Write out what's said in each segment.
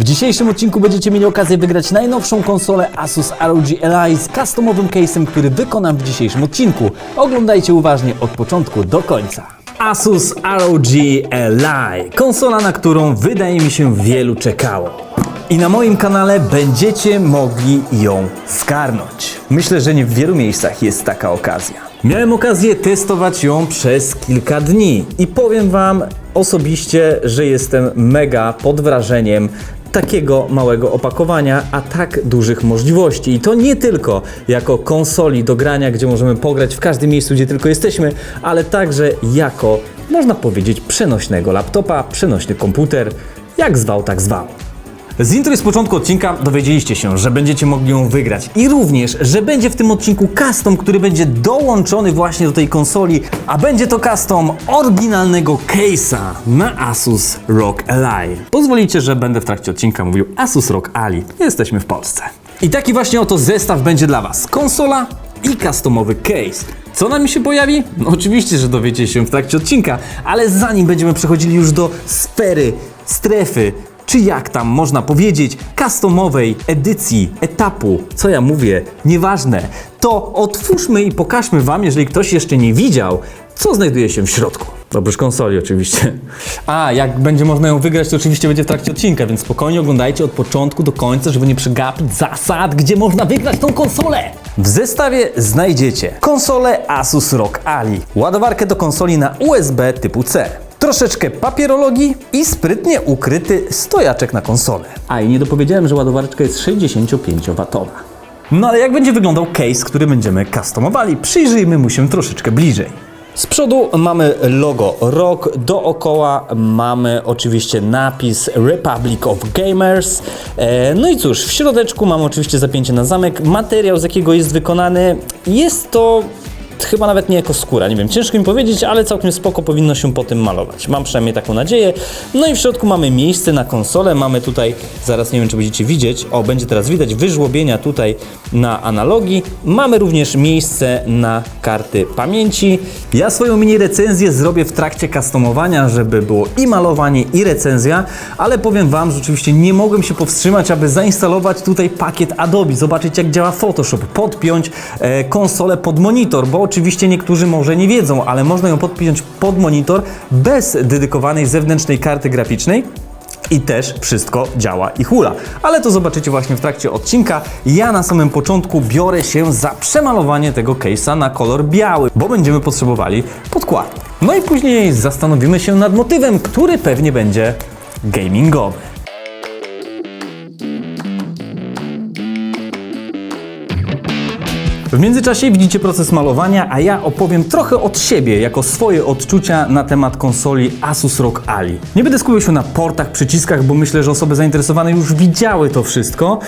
W dzisiejszym odcinku będziecie mieli okazję wygrać najnowszą konsolę Asus ROG Ally z customowym case'em, który wykonam w dzisiejszym odcinku. Oglądajcie uważnie od początku do końca. Asus ROG Ally, konsola, na którą wydaje mi się wielu czekało. I na moim kanale będziecie mogli ją skarnąć. Myślę, że nie w wielu miejscach jest taka okazja. Miałem okazję testować ją przez kilka dni i powiem Wam osobiście, że jestem mega pod wrażeniem takiego małego opakowania, a tak dużych możliwości. I to nie tylko jako konsoli do grania, gdzie możemy pograć w każdym miejscu, gdzie tylko jesteśmy, ale także jako, można powiedzieć, przenośnego laptopa, przenośny komputer, jak zwał, tak zwał. Z intro i z początku odcinka dowiedzieliście się, że będziecie mogli ją wygrać i również, że będzie w tym odcinku custom, który będzie dołączony właśnie do tej konsoli, a będzie to custom oryginalnego case'a na Asus ROG Ally. Pozwolicie, że będę w trakcie odcinka mówił Asus ROG Ally. Jesteśmy w Polsce. I taki właśnie oto zestaw będzie dla Was. Konsola i customowy case. Co nam się pojawi? No oczywiście, że dowiecie się w trakcie odcinka, ale zanim będziemy przechodzili już do sfery, strefy, czy jak tam można powiedzieć, customowej edycji, etapu, co ja mówię, nieważne, to otwórzmy i pokażmy Wam, jeżeli ktoś jeszcze nie widział, co znajduje się w środku. Oprócz konsoli oczywiście. A, jak będzie można ją wygrać, to oczywiście będzie w trakcie odcinka, więc spokojnie oglądajcie od początku do końca, żeby nie przegapić zasad, gdzie można wygrać tą konsolę. W zestawie znajdziecie konsolę Asus ROG Ally, ładowarkę do konsoli na USB typu C, troszeczkę papierologii i sprytnie ukryty stojaczek na konsolę. A i nie dopowiedziałem, że ładowareczka jest 65W. No ale jak będzie wyglądał case, który będziemy customowali? Przyjrzyjmy mu się troszeczkę bliżej. Z przodu mamy logo ROG, dookoła mamy oczywiście napis Republic of Gamers. E, no i cóż, w środeczku mamy oczywiście zapięcie na zamek. Materiał, z jakiego jest wykonany, jest to chyba nawet nie jako skóra, nie wiem, ciężko mi powiedzieć, ale całkiem spoko powinno się po tym malować. Mam przynajmniej taką nadzieję. No i w środku mamy miejsce na konsolę, mamy tutaj, zaraz nie wiem czy będziecie widzieć, o będzie teraz widać, wyżłobienia tutaj na analogii. Mamy również miejsce na karty pamięci. Ja swoją mini recenzję zrobię w trakcie customowania, żeby było i malowanie i recenzja, ale powiem Wam, że oczywiście nie mogłem się powstrzymać, aby zainstalować tutaj pakiet Adobe, zobaczyć jak działa Photoshop, podpiąć e, konsolę pod monitor, bo oczywiście niektórzy może nie wiedzą, ale można ją podpiąć pod monitor bez dedykowanej zewnętrznej karty graficznej. I też wszystko działa i hula. Ale to zobaczycie właśnie w trakcie odcinka. Ja na samym początku biorę się za przemalowanie tego case'a na kolor biały, bo będziemy potrzebowali podkładu. No i później zastanowimy się nad motywem, który pewnie będzie gamingowy. W międzyczasie widzicie proces malowania, a ja opowiem trochę od siebie, jako swoje odczucia na temat konsoli Asus ROG Ally. Nie będę skupiał się na portach, przyciskach, bo myślę, że osoby zainteresowane już widziały to wszystko.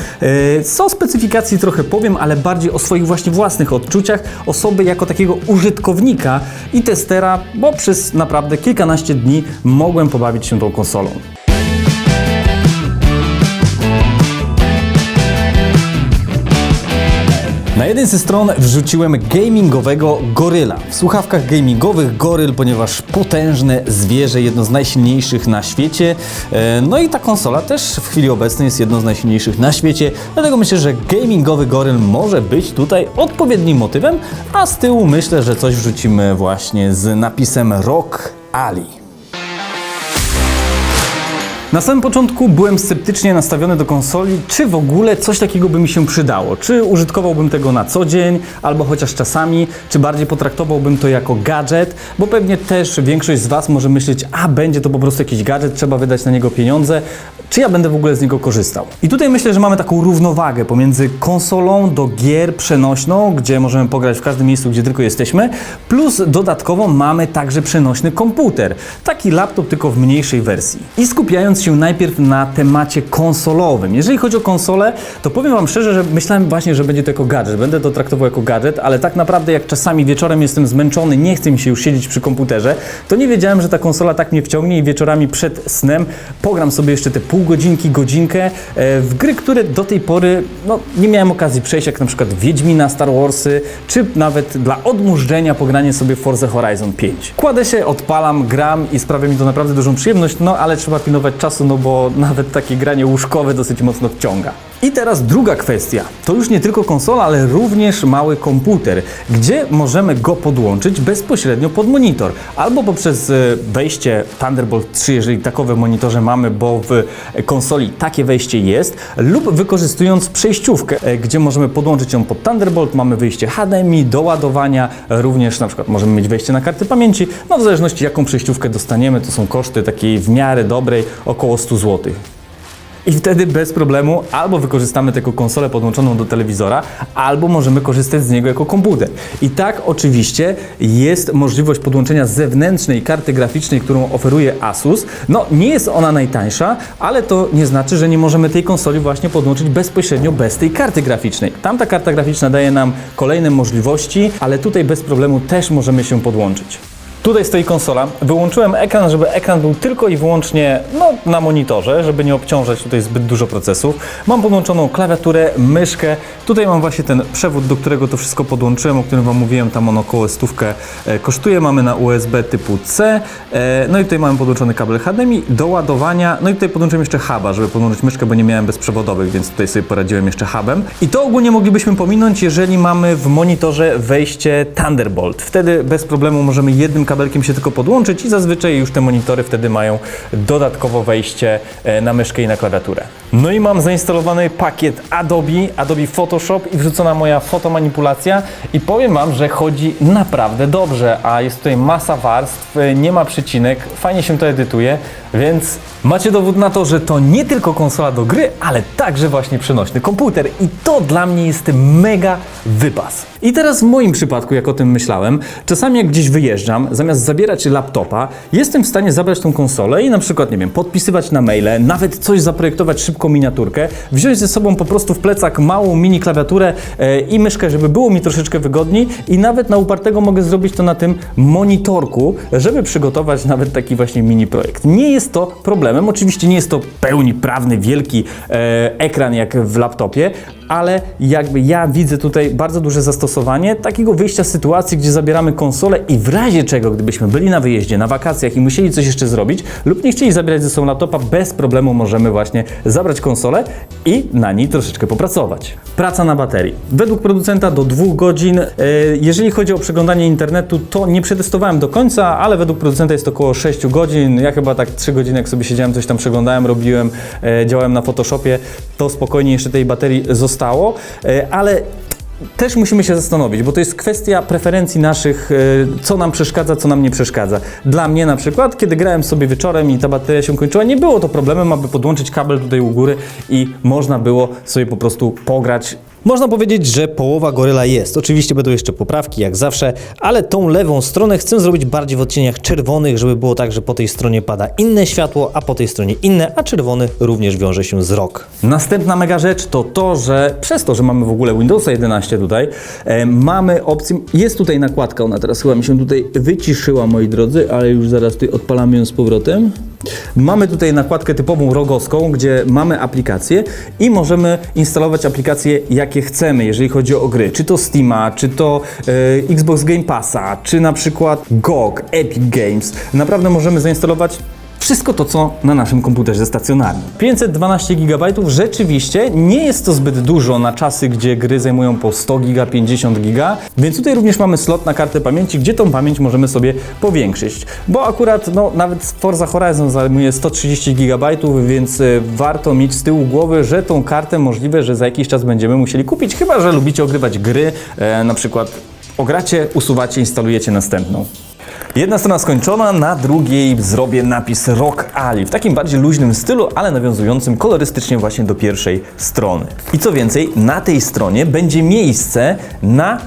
Co o specyfikacji trochę powiem, ale bardziej o swoich właśnie własnych odczuciach osoby jako takiego użytkownika i testera, bo przez naprawdę kilkanaście dni mogłem pobawić się tą konsolą. Jeden ze stron wrzuciłem gamingowego goryla. W słuchawkach gamingowych goryl, ponieważ potężne zwierzę, jedno z najsilniejszych na świecie. E, No i ta konsola też w chwili obecnej jest jedną z najsilniejszych na świecie, dlatego myślę, że gamingowy goryl może być tutaj odpowiednim motywem, a z tyłu myślę, że coś wrzucimy właśnie z napisem Rock Ali. Na samym początku byłem sceptycznie nastawiony do konsoli, czy w ogóle coś takiego by mi się przydało. Czy użytkowałbym tego na co dzień, albo chociaż czasami, czy bardziej potraktowałbym to jako gadżet, bo pewnie też większość z Was może myśleć, a będzie to po prostu jakiś gadżet, trzeba wydać na niego pieniądze, czy ja będę w ogóle z niego korzystał. I tutaj myślę, że mamy taką równowagę pomiędzy konsolą do gier przenośną, gdzie możemy pograć w każdym miejscu, gdzie tylko jesteśmy, plus dodatkowo mamy także przenośny komputer, taki laptop tylko w mniejszej wersji. I skupiając się najpierw na temacie konsolowym. Jeżeli chodzi o konsolę, to powiem Wam szczerze, że myślałem właśnie, że będzie to jako gadżet. Będę to traktował jako gadżet, ale tak naprawdę jak czasami wieczorem jestem zmęczony, nie chce mi się już siedzieć przy komputerze, to nie wiedziałem, że ta konsola tak mnie wciągnie i wieczorami przed snem pogram sobie jeszcze te pół godzinki, godzinkę e, w gry, które do tej pory no, nie miałem okazji przejść, jak na przykład Wiedźmina, Star Warsy, czy nawet dla odmurzenia pogranie sobie Forza Horizon 5. Kładę się, odpalam, gram i sprawia mi to naprawdę dużą przyjemność, no ale trzeba pilnować czasu, czasu, no bo nawet takie granie łóżkowe dosyć mocno wciąga. I teraz druga kwestia. To już nie tylko konsola, ale również mały komputer, gdzie możemy go podłączyć bezpośrednio pod monitor. Albo poprzez e, wejście Thunderbolt 3, jeżeli takowe monitorze mamy, bo w konsoli takie wejście jest, lub wykorzystując przejściówkę, e, gdzie możemy podłączyć ją pod Thunderbolt, mamy wyjście HDMI do ładowania, również na przykład możemy mieć wejście na karty pamięci, no w zależności jaką przejściówkę dostaniemy, to są koszty takiej w miarę dobrej, około 100 zł. I wtedy bez problemu albo wykorzystamy taką konsolę podłączoną do telewizora, albo możemy korzystać z niego jako komputer. I tak oczywiście jest możliwość podłączenia zewnętrznej karty graficznej, którą oferuje Asus. No nie jest ona najtańsza, ale to nie znaczy, że nie możemy tej konsoli właśnie podłączyć bezpośrednio bez tej karty graficznej. Tamta karta graficzna daje nam kolejne możliwości, ale tutaj bez problemu też możemy się podłączyć. Tutaj stoi konsola. Wyłączyłem ekran, żeby ekran był tylko i wyłącznie no, na monitorze, żeby nie obciążać tutaj zbyt dużo procesów. Mam podłączoną klawiaturę, myszkę. Tutaj mam właśnie ten przewód, do którego to wszystko podłączyłem, o którym Wam mówiłem. Tam on około stówkę e, kosztuje. Mamy na USB typu C. E, no i tutaj mamy podłączony kabel HDMI do ładowania. No i tutaj podłączyłem jeszcze huba, żeby podłączyć myszkę, bo nie miałem bezprzewodowych, więc tutaj sobie poradziłem jeszcze hubem. I to ogólnie moglibyśmy pominąć, jeżeli mamy w monitorze wejście Thunderbolt. Wtedy bez problemu możemy jednym kabelkiem się tylko podłączyć i zazwyczaj już te monitory wtedy mają dodatkowo wejście e, na myszkę i na klawiaturę. No i mam zainstalowany pakiet Adobe, Adobe Photoshop i wrzucona moja fotomanipulacja i powiem Wam, że chodzi naprawdę dobrze, a jest tutaj masa warstw, e, nie ma przycinek, fajnie się to edytuje, więc macie dowód na to, że to nie tylko konsola do gry, ale także właśnie przenośny komputer i to dla mnie jest mega wypas. I teraz w moim przypadku, jak o tym myślałem, czasami jak gdzieś wyjeżdżam, zamiast zabierać laptopa, jestem w stanie zabrać tą konsolę i na przykład, nie wiem, podpisywać na maile, nawet coś zaprojektować, szybką miniaturkę, wziąć ze sobą po prostu w plecak małą mini klawiaturę e, i myszkę, żeby było mi troszeczkę wygodniej i nawet na upartego mogę zrobić to na tym monitorku, żeby przygotować nawet taki właśnie mini projekt. Nie jest to problemem, oczywiście nie jest to pełni prawny, wielki e, ekran jak w laptopie, ale jakby ja widzę tutaj bardzo duże zastosowanie takiego wyjścia z sytuacji, gdzie zabieramy konsolę i w razie czego, gdybyśmy byli na wyjeździe, na wakacjach i musieli coś jeszcze zrobić lub nie chcieli zabierać ze sobą laptopa, bez problemu możemy właśnie zabrać konsolę i na niej troszeczkę popracować. Praca na baterii. Według producenta do dwóch godzin. E, Jeżeli chodzi o przeglądanie internetu, to nie przetestowałem do końca, ale według producenta jest około 6 godzin. Ja chyba tak 3 godziny, jak sobie siedziałem, coś tam przeglądałem, robiłem, e, działałem na Photoshopie, to spokojnie jeszcze tej baterii zostało, e, ale też musimy się zastanowić, bo to jest kwestia preferencji naszych, e, co nam przeszkadza, co nam nie przeszkadza. Dla mnie na przykład, kiedy grałem sobie wieczorem i ta bateria się kończyła, nie było to problemem, aby podłączyć kabel tutaj u góry i można było sobie po prostu pograć Można powiedzieć, że połowa goryla jest. Oczywiście będą jeszcze poprawki, jak zawsze, ale tą lewą stronę chcę zrobić bardziej w odcieniach czerwonych, żeby było tak, że po tej stronie pada inne światło, a po tej stronie inne, a czerwony również wiąże się z rok. Następna mega rzecz to to, że przez to, że mamy w ogóle Windowsa 11 tutaj, e, mamy opcję, jest tutaj nakładka, ona teraz chyba mi się tutaj wyciszyła, moi drodzy, ale już zaraz tutaj odpalamy ją z powrotem. Mamy tutaj nakładkę typową rogowską, gdzie mamy aplikacje i możemy instalować aplikacje jakie chcemy, jeżeli chodzi o gry. Czy to Steama, czy to e, Xbox Game Passa, czy na przykład GOG, Epic Games. Naprawdę możemy zainstalować wszystko to, co na naszym komputerze stacjonarnym. 512 GB rzeczywiście nie jest to zbyt dużo na czasy, gdzie gry zajmują po 100 GB, 50 GB, więc tutaj również mamy slot na kartę pamięci, gdzie tą pamięć możemy sobie powiększyć. Bo akurat no, nawet Forza Horizon zajmuje 130 GB, więc e, warto mieć z tyłu głowy, że tą kartę możliwe, że za jakiś czas będziemy musieli kupić, chyba że lubicie ogrywać gry, e, na przykład ogracie, usuwacie, instalujecie następną. Jedna strona skończona, na drugiej zrobię napis Rock Ali w takim bardziej luźnym stylu, ale nawiązującym kolorystycznie właśnie do pierwszej strony. I co więcej, na tej stronie będzie miejsce na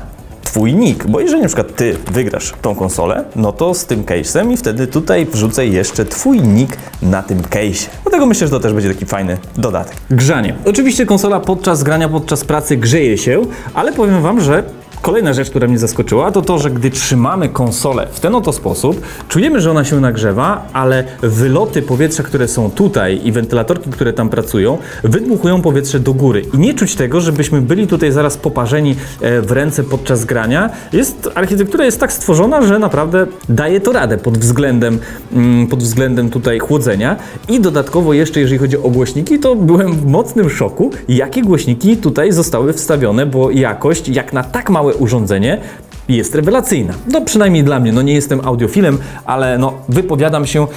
Twój nick, bo jeżeli na przykład Ty wygrasz tą konsolę, no to z tym case'em i wtedy tutaj wrzucę jeszcze Twój nick na tym case'ie. Dlatego myślę, że to też będzie taki fajny dodatek. Grzanie. Oczywiście konsola podczas grania, podczas pracy grzeje się, ale powiem Wam, że Kolejna rzecz, która mnie zaskoczyła, to to, że gdy trzymamy konsolę w ten oto sposób, czujemy, że ona się nagrzewa, ale wyloty powietrza, które są tutaj i wentylatorki, które tam pracują, wydmuchują powietrze do góry. I nie czuć tego, żebyśmy byli tutaj zaraz poparzeni e, w ręce podczas grania. Jest, architektura jest tak stworzona, że naprawdę daje to radę pod względem, mm, pod względem tutaj chłodzenia. I dodatkowo jeszcze, jeżeli chodzi o głośniki, to byłem w mocnym szoku, jakie głośniki tutaj zostały wstawione, bo jakość, jak na tak małe urządzenie, jest rewelacyjna. No przynajmniej dla mnie, no nie jestem audiofilem, ale no wypowiadam się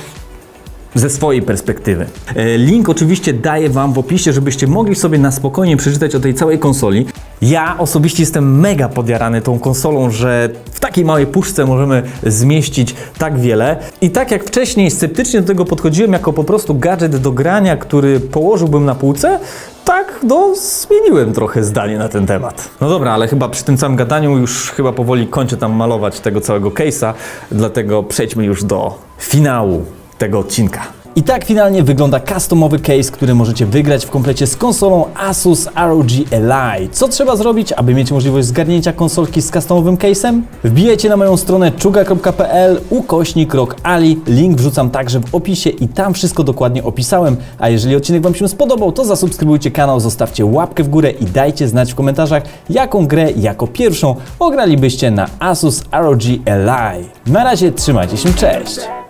ze swojej perspektywy. E, Link oczywiście daję Wam w opisie, żebyście mogli sobie na spokojnie przeczytać o tej całej konsoli. Ja osobiście jestem mega podjarany tą konsolą, że w takiej małej puszce możemy zmieścić tak wiele. I tak jak wcześniej sceptycznie do tego podchodziłem jako po prostu gadżet do grania, który położyłbym na półce, no, zmieniłem trochę zdanie na ten temat. No dobra, ale chyba przy tym całym gadaniu już chyba powoli kończę tam malować tego całego case'a, dlatego przejdźmy już do finału tego odcinka. I tak finalnie wygląda customowy case, który możecie wygrać w komplecie z konsolą Asus ROG Ally. Co trzeba zrobić, aby mieć możliwość zgarnięcia konsolki z customowym case'em? Wbijajcie na moją stronę czuga.pl ukośnik rok Ali. Link wrzucam także w opisie i tam wszystko dokładnie opisałem. A jeżeli odcinek Wam się spodobał, to zasubskrybujcie kanał, zostawcie łapkę w górę i dajcie znać w komentarzach, jaką grę jako pierwszą ogralibyście na Asus ROG Ally. Na razie trzymajcie się, cześć!